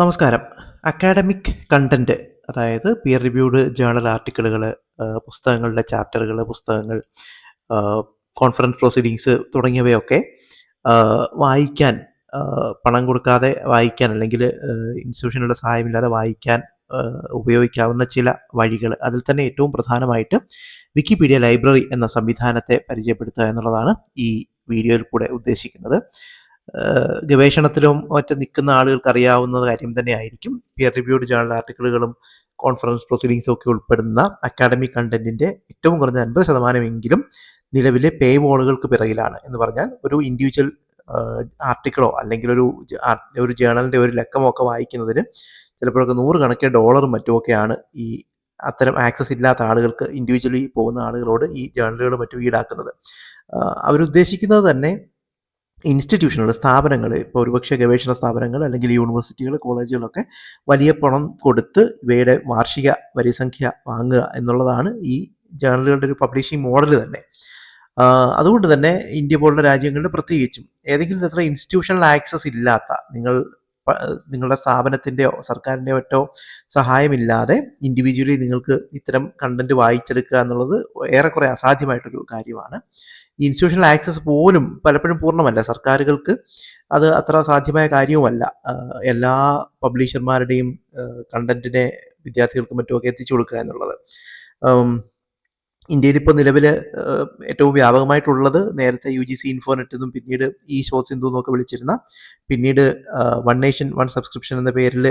നമസ്കാരം. Academic content അതായത് peer reviewed journal ആർട്ടിക്കിളുകൾ പുസ്തകങ്ങളുടെ ചാപ്റ്ററുകൾ പുസ്തകങ്ങൾ, കോൺഫറൻസ് പ്രൊസീഡിങ്സ് തുടങ്ങിയവയൊക്കെ വായിക്കാൻ പണം കൊടുക്കാതെ വായിക്കാൻ അല്ലെങ്കിൽ ഇൻസ്റ്റിറ്റ്യൂഷനുള്ള സഹായമില്ലാതെ വായിക്കാൻ ഉപയോഗിക്കാവുന്ന ചില വഴികൾ. അതിൽ തന്നെ ഏറ്റവും പ്രധാനമായിട്ട് വിക്കിപീഡിയ ലൈബ്രറി എന്ന സംവിധാനത്തെ പരിചയപ്പെടുത്തുക എന്നുള്ളതാണ് ഈ വീഡിയോയിൽ കൂടെ ഉദ്ദേശിക്കുന്നത്. ഗവേഷണത്തിലും മറ്റും നിൽക്കുന്ന ആളുകൾക്ക് അറിയാവുന്ന കാര്യം തന്നെയായിരിക്കും. പിയർ റിവ്യൂഡ് ജേണൽ ആർട്ടിക്കിളുകളും കോൺഫറൻസ് പ്രൊസീഡിങ്സും ഒക്കെ ഉൾപ്പെടുന്ന അക്കാഡമിക് കണ്ടന്റിന്റെ ഏറ്റവും കുറഞ്ഞ 50% എങ്കിലും നിലവിലെ പേ വോളുകൾക്ക് പിറകിലാണ്. എന്ന് പറഞ്ഞാൽ ഒരു ഇൻഡിവിജ്വൽ ആർട്ടിക്കിളോ അല്ലെങ്കിൽ ഒരു ഒരു ജേണലിന്റെ ഒരു ലക്കമോ ഒക്കെ വായിക്കുന്നതിന് ചിലപ്പോഴൊക്കെ നൂറുകണക്കിന് ഡോളറും മറ്റുമൊക്കെയാണ് ഈ അത്തരം ആക്സസ് ഇല്ലാത്ത ആളുകൾക്ക് ഇൻഡിവിജ്വലി പോകുന്ന ആളുകളോട് ഈ ജേണലുകൾ മറ്റും ഈടാക്കുന്നത്. അവരുദ്ദേശിക്കുന്നത് തന്നെ ഇൻസ്റ്റിറ്റ്യൂഷനുകൾ, സ്ഥാപനങ്ങൾ ഇപ്പോൾ ഒരുപക്ഷെ ഗവേഷണ സ്ഥാപനങ്ങൾ അല്ലെങ്കിൽ യൂണിവേഴ്സിറ്റികൾ, കോളേജുകളൊക്കെ വലിയ പണം കൊടുത്ത് ഇവയുടെ വാർഷിക വരിസംഖ്യ വാങ്ങുക എന്നുള്ളതാണ് ഈ ജേണലുകളുടെ ഒരു പബ്ലിഷിംഗ് മോഡൽ തന്നെ. അതുകൊണ്ട് തന്നെ ഇന്ത്യ പോലുള്ള രാജ്യങ്ങളിൽ പ്രത്യേകിച്ചും ഏതെങ്കിലും തരത്തിലുള്ള ഇൻസ്റ്റിറ്റ്യൂഷണൽ ആക്സസ് ഇല്ലാത്ത നിങ്ങൾ നിങ്ങളുടെ സ്ഥാപനത്തിന്റെയോ സർക്കാരിന്റെ മറ്റോ സഹായമില്ലാതെ ഇൻഡിവിജ്വലി നിങ്ങൾക്ക് ഇത്തരം കണ്ടന്റ് വായിച്ചെടുക്കുക എന്നുള്ളത് ഏറെക്കുറെ അസാധ്യമായിട്ടൊരു കാര്യമാണ്. ഇൻസ്റ്റിറ്റ്യൂഷണൽ ആക്സസ് പോലും പലപ്പോഴും പൂർണമല്ല. സർക്കാരുകൾക്ക് അത് അത്ര സാധ്യമായ കാര്യവുമല്ല. എല്ലാ പബ്ലിഷർമാരുടെയും കണ്ടന്റിനെ വിദ്യാർത്ഥികൾക്കും മറ്റുമൊക്കെ എത്തിച്ചു കൊടുക്കുക എന്നുള്ളത്. ഇന്ത്യയിൽ ഇപ്പോൾ നിലവിൽ ഏറ്റവും വ്യാപകമായിട്ടുള്ളത് നേരത്തെ യു ജി സി ഇൻഫോനെറ്റ് എന്നും പിന്നീട് ഈ ഷോ സിന്ധു എന്നൊക്കെ വിളിച്ചിരുന്ന പിന്നീട് വൺ നേഷൻ വൺ സബ്സ്ക്രിപ്ഷൻ എന്ന പേരിൽ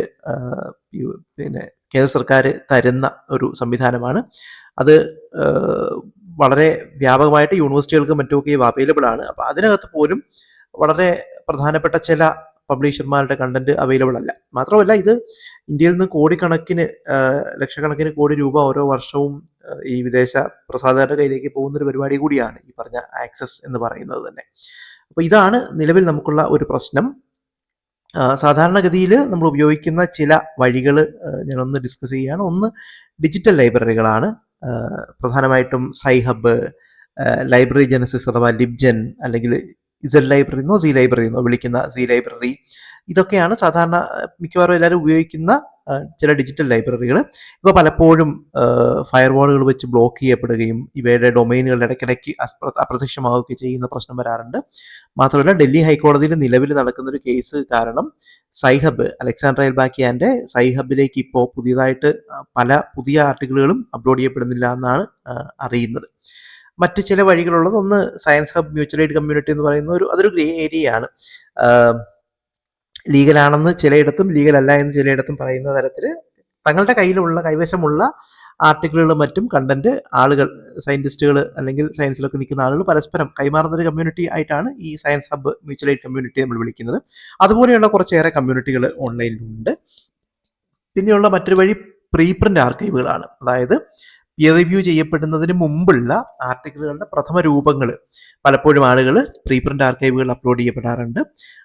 പിന്നെ കേന്ദ്ര സർക്കാർ തരുന്ന ഒരു സംവിധാനമാണ്. അത് വളരെ വ്യാപകമായിട്ട് യൂണിവേഴ്സിറ്റികൾക്ക് മറ്റുമൊക്കെ അവൈലബിൾ ആണ്. അപ്പോൾ അതിനകത്ത് പോലും വളരെ പ്രധാനപ്പെട്ട ചില പബ്ലിഷർമാരുടെ കണ്ടന്റ് അവൈലബിൾ അല്ല. മാത്രമല്ല ഇത് ഇന്ത്യയിൽ നിന്ന് കോടിക്കണക്കിന് ലക്ഷക്കണക്കിന് കോടി രൂപ ഓരോ വർഷവും ഈ വിദേശ പ്രസാധകരുടെ കയ്യിലേക്ക് പോകുന്ന ഒരു പരിപാടി കൂടിയാണ് ഈ പറഞ്ഞ ആക്സസ് എന്ന് പറയുന്നത് തന്നെ. അപ്പോൾ ഇതാണ് നിലവിൽ നമുക്കുള്ള ഒരു പ്രശ്നം. സാധാരണഗതിയിൽ നമ്മൾ ഉപയോഗിക്കുന്ന ചില വഴികൾ ഞാനൊന്ന് ഡിസ്കസ് ചെയ്യുകയാണ്. ഒന്ന് ഡിജിറ്റൽ ലൈബ്രറികളാണ്. പ്രധാനമായിട്ടും സൈഹബ്, ലൈബ്രറി ജനസിസ് അഥവാ ലിബ്ജൻ അല്ലെങ്കിൽ ഇസഡ് ലൈബ്രറി എന്നോ സി ലൈബ്രറി എന്നോ വിളിക്കുന്ന സി ലൈബ്രറി ഇതൊക്കെയാണ് സാധാരണ മിക്കവാറും എല്ലാവരും ഉപയോഗിക്കുന്ന ചില ഡിജിറ്റൽ ലൈബ്രറികൾ. ഇവ പലപ്പോഴും ഫയർ ഫയർവാളുകൾ വെച്ച് ബ്ലോക്ക് ചെയ്യപ്പെടുകയും ഇവയുടെ ഡൊമൈനുകൾ ഇടയ്ക്കിടയ്ക്ക് അപ്രത്യക്ഷമാവുകയൊക്കെ ചെയ്യുന്ന പ്രശ്നം വരാറുണ്ട്. മാത്രമല്ല ഡൽഹി ഹൈക്കോടതിയിൽ നിലവിൽ നടക്കുന്ന ഒരു കേസ് കാരണം സൈഹബ് അലക്സാണ്ടർ എൽബാക്കിയാന്റെ സൈഹബിലേക്ക് ഇപ്പോൾ പുതിയതായിട്ട് പല പുതിയ ആർട്ടിക്കിളുകളും അപ്ലോഡ് ചെയ്യപ്പെടുന്നില്ല എന്നാണ് അറിയുന്നത്. മറ്റ് ചില വഴികളുള്ളത് ഒന്ന് science hub mutual aid community എന്ന് പറയുന്ന ഒരു അതൊരു ഗ്രേ ഏരിയയാണ്. ലീഗലാണെന്ന് ചിലയിടത്തും ലീഗൽ അല്ല എന്ന് ചിലയിടത്തും പറയുന്ന തരത്തിൽ തങ്ങളുടെ കയ്യിലുള്ള കൈവശമുള്ള ആർട്ടിക്കിളുകളും മറ്റും കണ്ടന്റ് ആളുകൾ സയന്റിസ്റ്റുകൾ അല്ലെങ്കിൽ സയൻസിലൊക്കെ നിൽക്കുന്ന ആളുകൾ പരസ്പരം കൈമാറുന്ന ഒരു കമ്മ്യൂണിറ്റി ആയിട്ടാണ് ഈ science hub mutual aid community നമ്മൾ വിളിക്കുന്നത്. അതുപോലെയുള്ള കുറച്ചേറെ കമ്മ്യൂണിറ്റികൾ ഓൺലൈനിലുണ്ട്. പിന്നെയുള്ള മറ്റൊരു വഴി പ്രീ പ്രിന്റ് ആർക്കൈവുകളാണ്. അതായത് പിയർ റിവ്യൂ ചെയ്യപ്പെടുന്നതിന് മുമ്പുള്ള ആർട്ടിക്കിളുകളുടെ പ്രഥമ രൂപങ്ങൾ പലപ്പോഴും ആളുകൾ പ്രീപ്രിന്റ് ആർക്കൈവുകളിൽ അപ്ലോഡ് ചെയ്യപ്പെടാറുണ്ട്.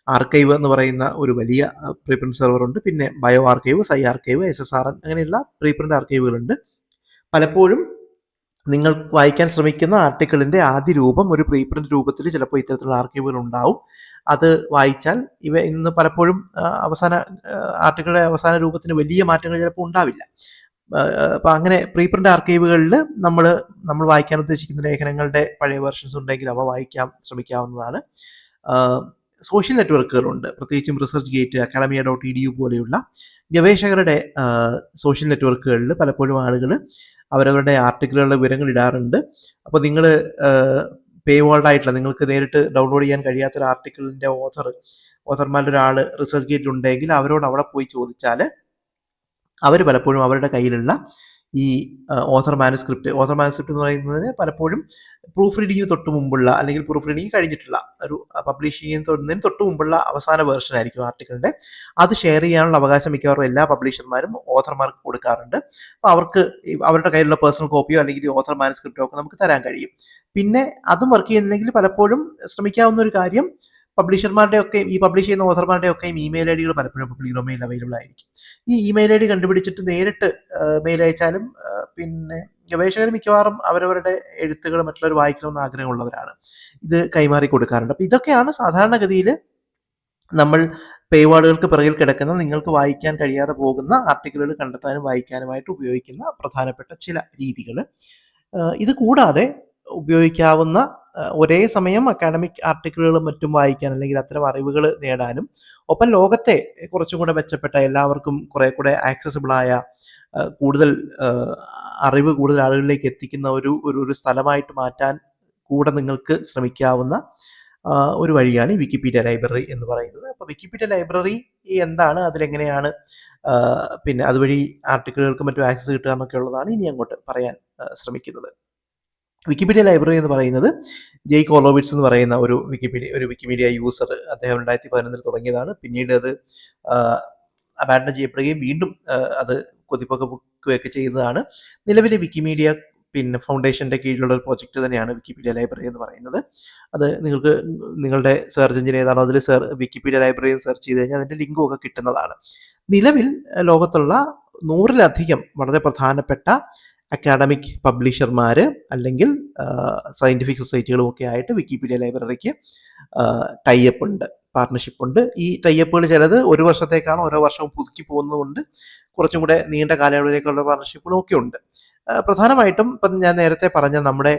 ആർക്കൈവ് എന്ന് പറയുന്ന ഒരു വലിയ പ്രീപ്രിന്റ് സെർവർ ഉണ്ട്. പിന്നെ bio archive, psy archive, S S R അങ്ങനെയുള്ള പ്രീ പ്രിന്റ് ആർക്കൈവുകളുണ്ട്. പലപ്പോഴും നിങ്ങൾ വായിക്കാൻ ശ്രമിക്കുന്ന ആർട്ടിക്കിളിന്റെ ആദ്യ രൂപം ഒരു പ്രീപ്രിന്റ് രൂപത്തിൽ ചിലപ്പോൾ ഇത്തരത്തിലുള്ള ആർക്കൈവുകൾ ഉണ്ടാവും. അത് വായിച്ചാൽ ഇവ ഇന്ന് പലപ്പോഴും അവസാന ആർട്ടിക്കിളിന്റെ അവസാന രൂപത്തിന് വലിയ മാറ്റങ്ങൾ ചിലപ്പോൾ ഉണ്ടാവില്ല. ആഹ് അപ്പോൾ അങ്ങനെ പ്രീപ്രിന്റ് ആർക്കൈവുകളിൽ നമ്മൾ നമ്മൾ വായിക്കാൻ ഉദ്ദേശിക്കുന്ന ലേഖനങ്ങളുടെ പഴയ വെർഷൻസ് ഉണ്ടെങ്കിൽ അവ വായിക്കാൻ ശ്രമിക്കാവുന്നതാണ്. സോഷ്യൽ നെറ്റ്വർക്കുകളുണ്ട്. പ്രത്യേകിച്ചും ResearchGate, academia dot E D U പോലെയുള്ള ഗവേഷകരുടെ സോഷ്യൽ നെറ്റ്വർക്കുകളിൽ പലപ്പോഴും ആളുകൾ അവരവരുടെ ആർട്ടിക്കിളുകളുടെ വിവരങ്ങൾ ഇടാറുണ്ട്. അപ്പോൾ നിങ്ങൾ പേ ആയിട്ടുള്ള നിങ്ങൾക്ക് നേരിട്ട് ഡൗൺലോഡ് ചെയ്യാൻ കഴിയാത്ത ഒരു ആർട്ടിക്കിളിന്റെ ഓഥർ ഓഥർമാരുടെ ഒരാൾ റിസർച്ച് ഗേറ്റിൽ ഉണ്ടെങ്കിൽ അവരോട് അവിടെ പോയി ചോദിച്ചാൽ അവർ പലപ്പോഴും അവരുടെ കയ്യിലുള്ള ഈ ഓഥർ മാനുസ്ക്രിപ്റ്റ് ഓഥർ മാനുസ്ക്രിപ്റ്റ് എന്ന് പറയുന്നതിന് പലപ്പോഴും പ്രൂഫ് റീഡിങ്ങിന് തൊട്ട് മുമ്പുള്ള അല്ലെങ്കിൽ പ്രൂഫ് റീഡിങ് കഴിഞ്ഞിട്ടുള്ള ഒരു പബ്ലിഷ് ചെയ്യുന്നതിന് തൊട്ട് മുമ്പുള്ള അവസാന വേർഷൻ ആയിരിക്കും ആർട്ടിക്കിളിന്റെ അത് ഷെയർ ചെയ്യാനുള്ള അവകാശം മിക്കവാറും എല്ലാ പബ്ലിഷർമാരും ഓഥർമാർക്ക് കൊടുക്കാറുണ്ട്. അപ്പോൾ അവർക്ക് അവരുടെ കയ്യിലുള്ള പേഴ്സണൽ കോപ്പിയോ അല്ലെങ്കിൽ ഓഥർ മാനുസ്ക്രിപ്റ്റോ ഒക്കെ നമുക്ക് തരാൻ കഴിയും. പിന്നെ അതും വർക്ക് ചെയ്യുന്നില്ലെങ്കിൽ പലപ്പോഴും ശ്രമിക്കാവുന്ന ഒരു കാര്യം പബ്ലിഷർമാരുടെയൊക്കെയും ഈ പബ്ലിഷ് ചെയ്യുന്ന ഓഥർമാരുടെയൊക്കെയും ഇമെയിൽ ഐ ഡികൾ പലപ്പോഴും പബ്ലിക് ഡൊമെയിൽ അവൈലബിൾ ആയിരിക്കും. ഈ ഇമെയിൽ ഐ ഡി കണ്ടുപിടിച്ചിട്ട് നേരിട്ട് മെയിൽ അയച്ചാലും പിന്നെ ഗവേഷകർ മിക്കവാറും അവരവരുടെ എഴുത്തുകൾ മറ്റുള്ളവർ വായിക്കണമെന്ന് ആഗ്രഹമുള്ളവരാണ്. ഇത് കൈമാറി കൊടുക്കാറുണ്ട്. അപ്പോൾ ഇതൊക്കെയാണ് സാധാരണഗതിയിൽ നമ്മൾ പേവാർഡുകൾക്ക് പിറകിൽ കിടക്കുന്ന നിങ്ങൾക്ക് വായിക്കാൻ കഴിയാതെ പോകുന്ന ആർട്ടിക്കിളുകൾ കണ്ടെത്താനും വായിക്കാനുമായിട്ട് ഉപയോഗിക്കുന്ന പ്രധാനപ്പെട്ട ചില രീതികൾ ഇത് കൂടാതെ ഉപയോഗിക്കാവുന്ന ഒരേ സമയം അക്കാഡമിക് ആർട്ടിക്കിളുകളും മറ്റും വായിക്കാൻ അല്ലെങ്കിൽ അത്തരം അറിവുകൾ നേടാനും ഒപ്പം ലോകത്തെ കുറച്ചും കൂടെ മെച്ചപ്പെട്ട എല്ലാവർക്കും കുറെ കൂടെ ആക്സസിബിളായ കൂടുതൽ അറിവ് കൂടുതൽ ആളുകളിലേക്ക് എത്തിക്കുന്ന ഒരു ഒരു സ്ഥലമായിട്ട് മാറ്റാൻ കൂടെ നിങ്ങൾക്ക് ശ്രമിക്കാവുന്ന ഒരു വഴിയാണ് ഈ വിക്കിപീഡിയ ലൈബ്രറി എന്ന് പറയുന്നത്. അപ്പോൾ വിക്കിപീഡിയ ലൈബ്രറി എന്താണ്? അതിലെങ്ങനെയാണ് പിന്നെ അതുവഴി ആർട്ടിക്കിളുകൾക്ക് മറ്റും ആക്സസ് കിട്ടുക എന്നൊക്കെ ഉള്ളതാണ് ഇനി അങ്ങോട്ട് പറയാൻ ശ്രമിക്കുന്നത്. വിക്കിപീഡിയ ലൈബ്രറി എന്ന് പറയുന്നത് ജെയ് കോലോവിറ്റ്സ് എന്ന് പറയുന്ന ഒരു വിക്കിപീഡിയ ഒരു വിക്കിപീഡിയ യൂസർ അദ്ദേഹം രണ്ടായിരത്തി പതിനൊന്നിൽ തുടങ്ങിയതാണ്. പിന്നീട് അത് അബാൻഡൻ ചെയ്യപ്പെടുകയും വീണ്ടും അത് കൊതിപ്പൊക്കെ ബുക്കുകയൊക്കെ ചെയ്യുന്നതാണ്. നിലവിലെ വിക്കിമീഡിയ പിന്നെ ഫൗണ്ടേഷന്റെ കീഴിലുള്ള ഒരു പ്രോജക്റ്റ് തന്നെയാണ് വിക്കിപീഡിയ ലൈബ്രറി എന്ന് പറയുന്നത്. അത് നിങ്ങൾക്ക് നിങ്ങളുടെ സെർച്ച് എഞ്ചിൻ ഏതാണോ അതിൽ സെർ വിക്കിപീഡിയ ലൈബ്രറി സെർച്ച് ചെയ്ത് കഴിഞ്ഞാൽ അതിന്റെ ലിങ്കും ഒക്കെ കിട്ടുന്നതാണ്. നിലവിൽ ലോകത്തുള്ള നൂറിലധികം വളരെ പ്രധാനപ്പെട്ട അക്കാഡമിക് പബ്ലിഷർമാർ അല്ലെങ്കിൽ സയന്റിഫിക് സൊസൈറ്റികളും ഒക്കെ ആയിട്ട് വിക്കിപീഡിയ ലൈബ്രറിക്ക് ടൈപ്പ് ഉണ്ട് പാർട്ണർഷിപ്പ് ഉണ്ട്. ഈ ടൈപ്പുകൾ ചിലത് ഒരു വർഷത്തേക്കാണ് ഓരോ വർഷവും പുതുക്കി പോകുന്നതുകൊണ്ട് കുറച്ചും കൂടെ നീണ്ട കാലയളവിലേക്കുള്ള പാർട്ണർഷിപ്പുകളും ഒക്കെ ഉണ്ട്. പ്രധാനമായിട്ടും ഇപ്പം ഞാൻ നേരത്തെ പറഞ്ഞ നമ്മുടെ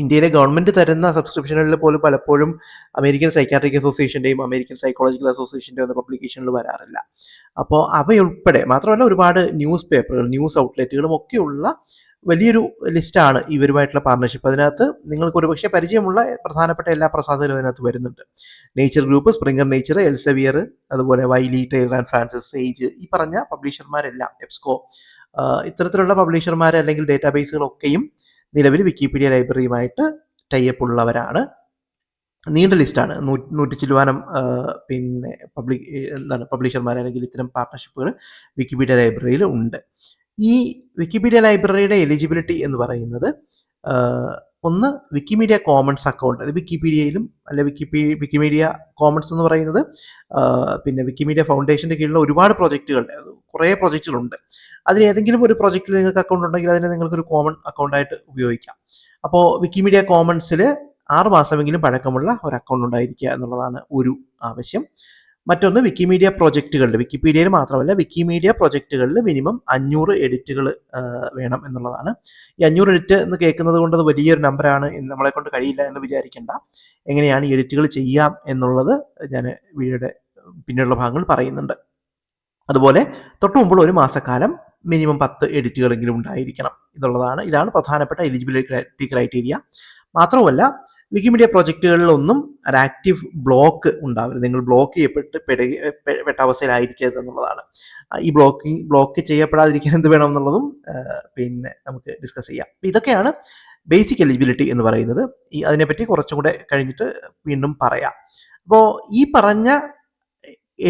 ഇന്ത്യയിലെ ഗവൺമെന്റ് തരുന്ന സബ്സ്ക്രിപ്ഷനുകളിൽ പോലും പലപ്പോഴും അമേരിക്കൻ സൈക്കാട്രിക് അസോസിയേഷന്റെയും അമേരിക്കൻ സൈക്കോളജിക്കൽ അസോസിയേഷന്റെയും ഒന്നും പബ്ലിക്കേഷനിൽ വരാറില്ല. അപ്പോൾ അവയുൾപ്പെടെ മാത്രമല്ല ഒരുപാട് ന്യൂസ് പേപ്പറുകൾ ന്യൂസ് ഔട്ട്ലെറ്റുകളും ഒക്കെയുള്ള വലിയൊരു ലിസ്റ്റാണ് ഇവരുമായിട്ടുള്ള പാർട്ണർഷിപ്പ് അതിനകത്ത് നിങ്ങൾക്ക് ഒരുപക്ഷെ പരിചയമുള്ള പ്രധാനപ്പെട്ട എല്ലാ പ്രസാദങ്ങളും അതിനകത്ത് വരുന്നുണ്ട്. Nature Group Springer Nature Elsevier അതുപോലെ Wiley Taylor and Francis Sage ഈ പറഞ്ഞ പബ്ലിഷർമാരെല്ലാം എപ്സ്കോ ഇത്തരത്തിലുള്ള പബ്ലിഷർമാർ അല്ലെങ്കിൽ ഡേറ്റാബേസുകളൊക്കെയും നിലവിൽ വിക്കിപീഡിയ ലൈബ്രറിയുമായിട്ട് ടൈപ്പ് ഉള്ളവരാണ്. നീണ്ട ലിസ്റ്റാണ് നൂറ്റി ചില്ലുവാനം പിന്നെ പബ്ലിക് എന്താണ് പബ്ലിഷർമാരെ അല്ലെങ്കിൽ ഇത്തരം പാർട്ട്ണർഷിപ്പുകൾ വിക്കിപീഡിയ ലൈബ്രറിയിൽ ഉണ്ട്. ഈ വിക്കിപീഡിയ ലൈബ്രറിയുടെ എലിജിബിലിറ്റി എന്ന് പറയുന്നത് ഒന്ന് വിക്കിമീഡിയ കോമൺസ് അക്കൗണ്ട് അത് വിക്കിപീഡിയയിലും അല്ലെ വിക്കിപീ വിക്കിമീഡിയ കോമൺസ് എന്ന് പറയുന്നത് പിന്നെ വിക്കിമീഡിയ ഫൗണ്ടേഷന്റെ കീഴിലുള്ള ഒരുപാട് പ്രോജക്റ്റുകൾ കുറേ പ്രോജക്റ്റുകളുണ്ട് അതിൽ ഏതെങ്കിലും ഒരു പ്രോജക്റ്റിൽ നിങ്ങൾക്ക് അക്കൗണ്ട് ഉണ്ടെങ്കിൽ അതിനെ നിങ്ങൾക്കൊരു കോമൺ അക്കൗണ്ടായിട്ട് ഉപയോഗിക്കാം. അപ്പോൾ വിക്കിമീഡിയ കോമൺസിൽ ആറ് മാസമെങ്കിലും പഴക്കമുള്ള ഒരു അക്കൗണ്ട് ഉണ്ടായിരിക്കുക എന്നുള്ളതാണ് ഒരു ആവശ്യം. മറ്റൊന്ന് വിക്കിമീഡിയ പ്രൊജക്റ്റുകളിൽ വിക്കിപീഡിയയിൽ മാത്രമല്ല വിക്കിമീഡിയ പ്രൊജക്റ്റുകളിൽ മിനിമം അഞ്ഞൂറ് എഡിറ്റുകൾ വേണം എന്നുള്ളതാണ്. ഈ അഞ്ഞൂറ് എഡിറ്റ് എന്ന് കേൾക്കുന്നത് കൊണ്ട് അത് വലിയൊരു നമ്പറാണ് നമ്മളെ കൊണ്ട് കഴിയില്ല എന്ന് വിചാരിക്കേണ്ട. എങ്ങനെയാണ് ഈ എഡിറ്റുകൾ ചെയ്യാം എന്നുള്ളത് ഞാൻ വീഡിയോയുടെ പിന്നെയുള്ള ഭാഗങ്ങൾ പറയുന്നുണ്ട്. അതുപോലെ തൊട്ടു മുമ്പുള്ള ഒരു മാസക്കാലം മിനിമം പത്ത് എഡിറ്റുകളെങ്കിലും ഉണ്ടായിരിക്കണം എന്നുള്ളതാണ്. ഇതാണ് പ്രധാനപ്പെട്ട എലിജിബിലിറ്റി ക്രൈറ്റീരിയ. മാത്രമല്ല വിക്കിമീഡിയ പ്രോജക്റ്റുകളിലൊന്നും ഒരു ആക്റ്റീവ് ബ്ലോക്ക് ഉണ്ടാവരുത്. നിങ്ങൾ ബ്ലോക്ക് ചെയ്യപ്പെട്ട് പെട്ട അവസ്ഥയിലായിരിക്കരുത് എന്നുള്ളതാണ്. ഈ ബ്ലോക്കിംഗ് ബ്ലോക്ക് ചെയ്യപ്പെടാതിരിക്കാൻ എന്ത് വേണം എന്നുള്ളതും പിന്നെ നമുക്ക് ഡിസ്കസ് ചെയ്യാം. ഇതൊക്കെയാണ് ബേസിക് എലിജിബിലിറ്റി എന്ന് പറയുന്നത്. ഈ അതിനെപ്പറ്റി കുറച്ചും കൂടെ കഴിഞ്ഞിട്ട് വീണ്ടും പറയാം. അപ്പോൾ ഈ പറഞ്ഞ